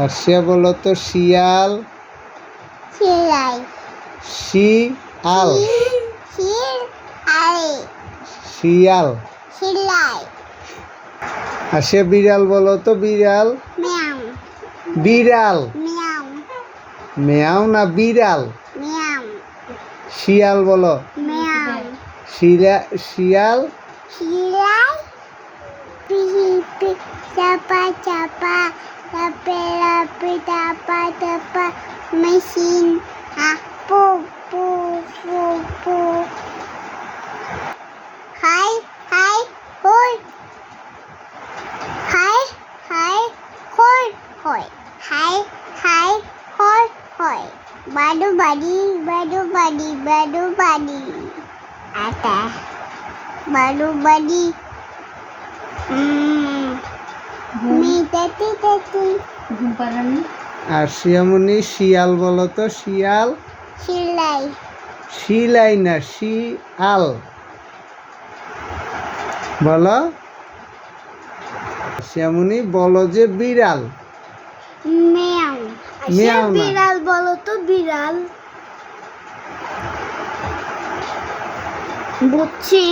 আর সে বলো তো শিয়াল। শিয়াল। শিয়াল। সেলাই আর সে বিড়াল বলো তো বিড়াল। ম্যাও। বিড়াল। ম্যাও। না বিড়াল? শিয়াল বলো শিয়াল? সেলাই চাপা চাপা machine. Ah, poo, poo, poo, poo. Hi, hi, hoi. Hi, hi, hoi, hoi. Hi, hi, hoi, hoi. Badu badi, badu badi, badu badi. Ata. Badu badi. Hmm. আর শিয়ামনি শিয়াল বলো তো শিয়াল? সেলাই শিলাই না শিয়াল। বলো। শ্যামনি বলো যে বিড়াল। ম্যাও। ম্যাও বিড়াল বলো তো বিড়াল। বুঝছি